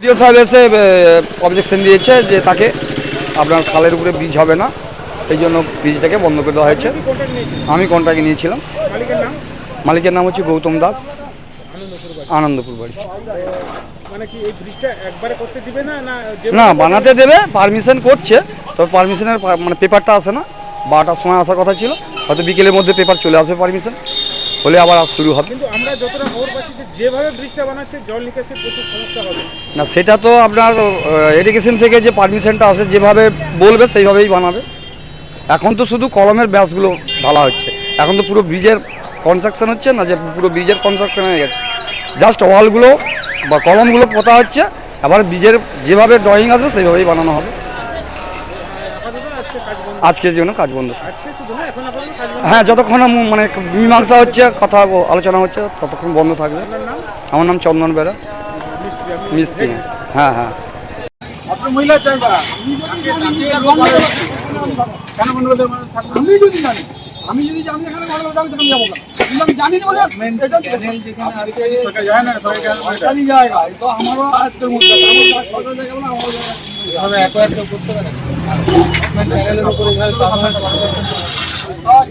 Deo সাহেব এসে objection দিয়েছে যে তাকে আপনার খালের উপরে ব্রিজ হবে না। এই জন্য ব্রিজটাকে বন্ধ করে দেওয়া হয়েছে। আমি কন্ট্রাক্ট নিয়েছিলাম। মালিকের নাম হচ্ছে গৌতম দাস। আনন্দপুর বাড়ি। না, বানাতে দেবে পারমিশন করছে, তবে পারমিশনের মানে পেপারটা আসে না। বারোটার সময় আসার কথা ছিল। হয়তো বিকেলের মধ্যে পেপার চলে আসবে পারমিশন হলে আবার শুরু হবে। কিন্তু আমরা যতটা খবর পাচ্ছি যে যেভাবে ব্রিজটা বানাচ্ছে জল নিকাশের প্রচুর সমস্যা হবে। না সেটা তো আপনার এডুকেশন থেকে যে পারমিশনটা আসবে যেভাবে বলবে সেইভাবেই বানাবে। এখন তো শুধু কলমের ব্যাসগুলো ঢালা হচ্ছে। এখন তো পুরো ব্রিজের কনস্ট্রাকশন হচ্ছে না যে পুরো ব্রিজের কনস্ট্রাকশন হয়ে গেছে। জাস্ট ওয়ালগুলো বা কলমগুলো পোতা হচ্ছে আবার ব্রিজের যেভাবে ড্রয়িং আসবে সেইভাবেই বানানো হবে আপাতত আজকে কাজ বন্ধ আজকের জন্য কাজ বন্ধ হ্যাঁ যতক্ষণ মানে মীমাংসা হচ্ছে কথা আলোচনা হচ্ছে ততক্ষণ বন্ধ থাকবে। আমার নাম চন্দন বেরা মিস্ত্রি হ্যাঁ হ্যাঁ। মহিলা চাই কেন আমি যদি জানি জানি এখানে ভালো আমি সেখানে যাব না। কিন্তু আমি জানি না বলে এটা সরকার যায় না সরকার সরকারি জায়গা তো আমারও আজকের মধ্যে আছে। করতে কাজ সরকারি জায়গা বলে আমার জায়গা নেই।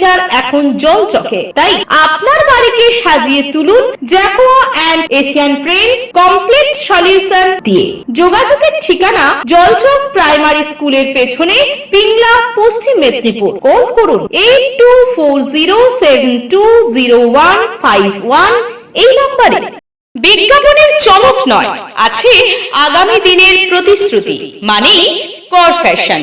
সেন্টার এখন জলচকে তাই আপনার বাড়িকে সাজিয়ে তুলুন Jaquar and Asian Paints complete solution দিয়ে। যোগাযোগের ঠিকানা জলচক প্রাইমারি স্কুলের পেছনে পিংলা, পশ্চিম মেদিনীপুর। কল করুন eight two four zero seven two zero one five one এই নম্বরে। বিজ্ঞাপনের চমক নয়, আছে আগামী দিনের প্রতিশ্রুতি মানে কর ফ্যাশন